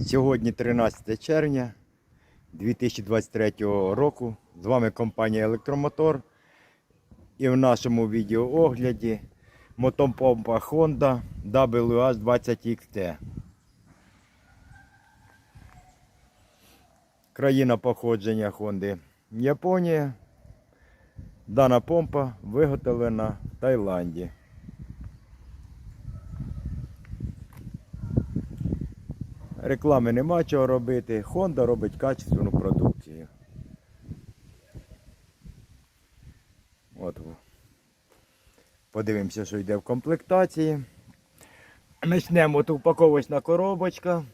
Сьогодні 13 червня 2023 року. З вами компанія Електромотор. І в нашому відеоогляді мотопомпа Honda WH20XT. Країна походження Honda Японія. Дана помпа виготовлена в Таїланді. Реклами нема чого робити. Honda робить качественну продукцію. От. Подивимося, що йде в комплектації. Почнемо от упаковочна коробочка.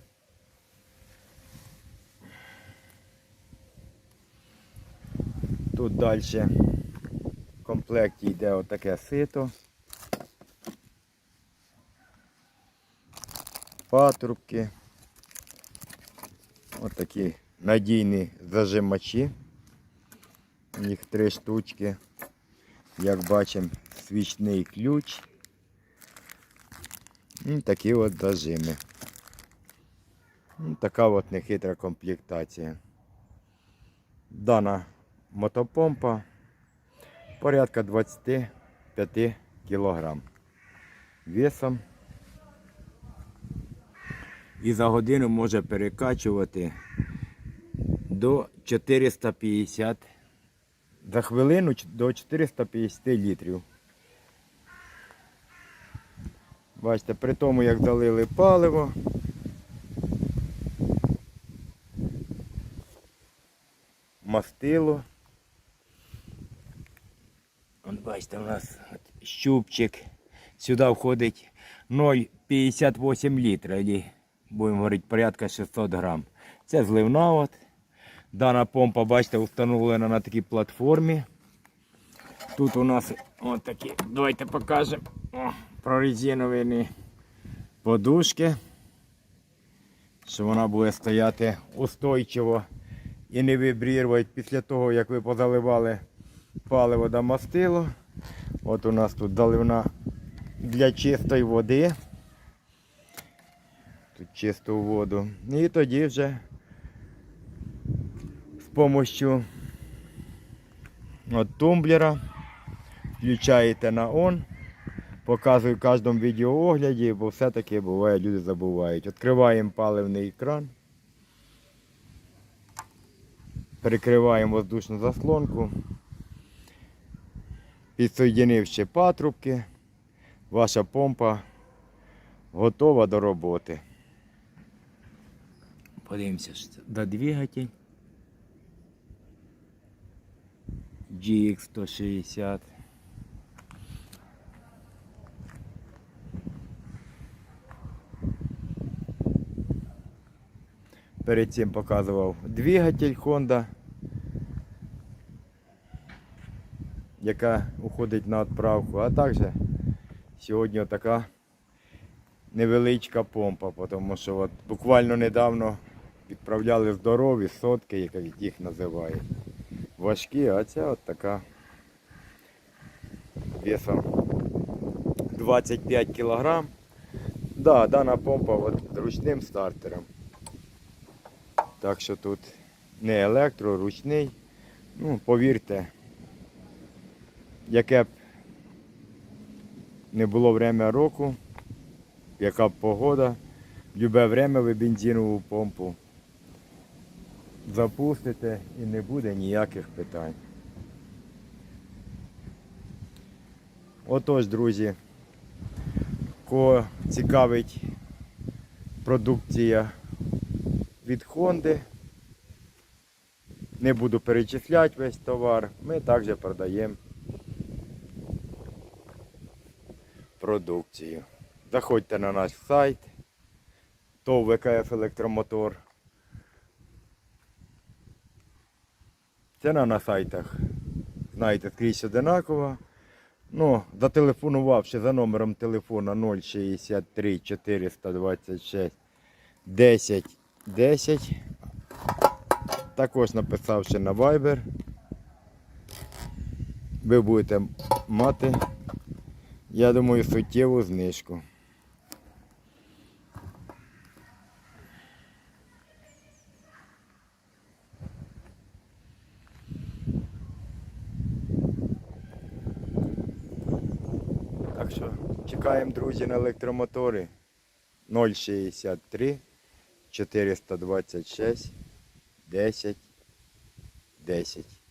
Тут далі в комплекті йде отаке сито. Патрубки. Ось такі надійні зажимачі. Їх три штучки. Як бачимо, свічний ключ. І такі от зажими. Ну, Така от нехитра комплектація. Дана мотопомпа порядка 25 кг весом. І за годину може перекачувати до 450 за хвилину до 450 літрів. Бачите, при тому як залили паливо. Мастило. От бачите, у нас щупчик. Сюди входить 0,58 літра, будемо говорити, порядка 600 грам. Це зливна. От. Дана помпа, бачите, встановлена на такій платформі. Тут у нас от такі, давайте покажемо прорезиновані подушки, що вона буде стояти устойчиво і не вибрірувати після того, як ви позаливали паливо да мастило. От у нас тут заливна для чистої води. Тут чисту воду. І тоді вже з допомогою от тумблера включаєте на on. Показую в кожному відеоогляді, бо все-таки буває, люди забувають. Відкриваємо паливний кран. Перекриваємо воздушну заслонку. Підсоєдинивши патрубки, ваша помпа готова до роботи. Подивимося, що це до двигатель. GX160. Перед цим показував двигатель Honda, яка уходить на відправку, а також сьогодні така невеличка помпа, тому що от буквально недавно відправляли здорові сотки, як їх називають. Важкі, а ця от така весом 25 кг. Да, дана помпа от ручним стартером. Так що тут не електро, ручний. Ну, повірте, яке б не було время року, яка б погода, любе время ви бензинову помпу запустите і не буде ніяких питань. Отож, друзі, кого цікавить продукція від Honda, не буду перечисляти весь товар, ми також продаємо продукцію. Заходьте на наш сайт ТОВ ВКФ Електромотор. Ціна на сайтах, знаєте, скрізь одинакова. Ну, зателефонувавши за номером телефона 063 426 10 10. Також написавши на Viber, ви будете мати, я думаю, суттєву знижку. Що чекаємо, друзі, на електромотори 063 426 10 10.